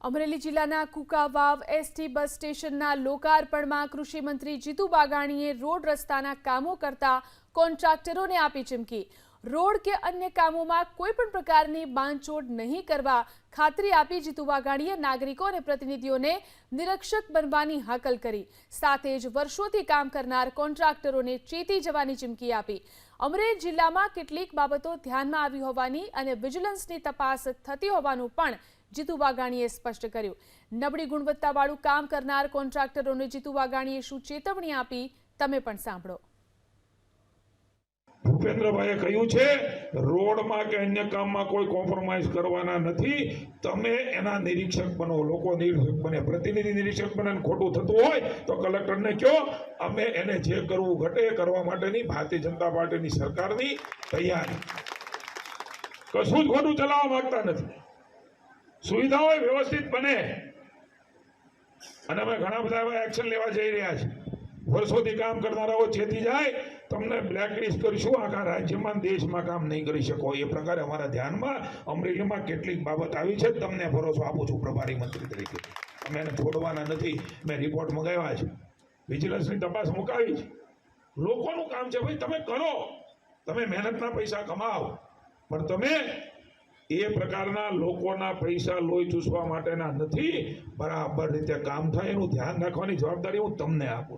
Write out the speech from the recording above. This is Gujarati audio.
અમરેલી જિલ્લાના કુકાવાવ એસટી બસ સ્ટેશનના લોકાર્પણમાં કૃષિમંત્રી જીતુ વાઘાણીએ રોડ રસ્તાના કામો કરતા કોન્ટ્રાક્ટરોને આપી ચીમકી. રોડ કે અન્ય કામોમાં કોઈ પણ પ્રકારની બાંધછોડ નહીં કરવા ખાતરી આપી જીતુ વાઘાણીએ નાગરિકો અને પ્રતિનિધિઓને નિરક્ષક બનવાની હાકલ કરી. સાથે જ વર્ષોથી કામ કરનાર કોન્ટ્રાક્ટરોને ચેતી જવાની ચીમકી આપી. અમરેલી જિલ્લામાં કેટલીક બાબતો ધ્યાનમાં આવી હોવાની અને વિજિલન્સની તપાસ થતી હોવાનું પણ જીતુ વાઘાણીએ સ્પષ્ટ કર્યું. નબળી ગુણવત્તાવાળું કામ કરનાર કોન્ટ્રાક્ટરોને જીતુ વાઘાણીએ શું ચેતવણી આપી, તમે પણ સાંભળો. ભૂપેન્દ્રભાઈએ કહ્યું છે, રોડમાં કે અન્ય કામમાં કોઈ કોમ્પ્રોમાઇઝ કરવાના નથી, તમે એના નિરીક્ષક બનો, લોકો નિરીક્ષક બને, પ્રતિનિધિ નિરીક્ષક બને ખોટું થતું હોય તો કલેક્ટરને કહો, અમે એને જે કરવું ઘટે કરવા માટેની ભારતીય જનતા પાર્ટીની સરકારની તૈયારી. કશું જ ખોટું ચલાવવા માંગતા નથી. સુવિધાઓ વ્યવસ્થિત બને. અને અમે ઘણા બધા એવા એક્શન લેવા જઈ રહ્યા છે વર્ષોથી કામ કરનારાઓ ચેતી જાય, તમને બ્લેકલિસ્ટ કરીશું, આખા રાજ્યમાં દેશમાં કામ નહીં કરી શકો. એ પ્રકારે અમારા ધ્યાનમાં અમરેલીમાં કેટલીક બાબત આવી છે. તમને ભરોસો આપું છું, પ્રભારી મંત્રી તરીકે. અમે એને છોડવાના નથી. મેં રિપોર્ટ મંગાવ્યા છે. વિજિલન્સની તપાસ મુકાવી છે. લોકોનું કામ છે, ભાઈ, તમે કરો. તમે મહેનતના પૈસા કમાવો પણ તમે એ પ્રકારના લોકોના પૈસા લોહી ચૂસવા માટેના નથી. બરાબર રીતે કામ થાય એનું ધ્યાન રાખવાની જવાબદારી હું તમને આપું છું.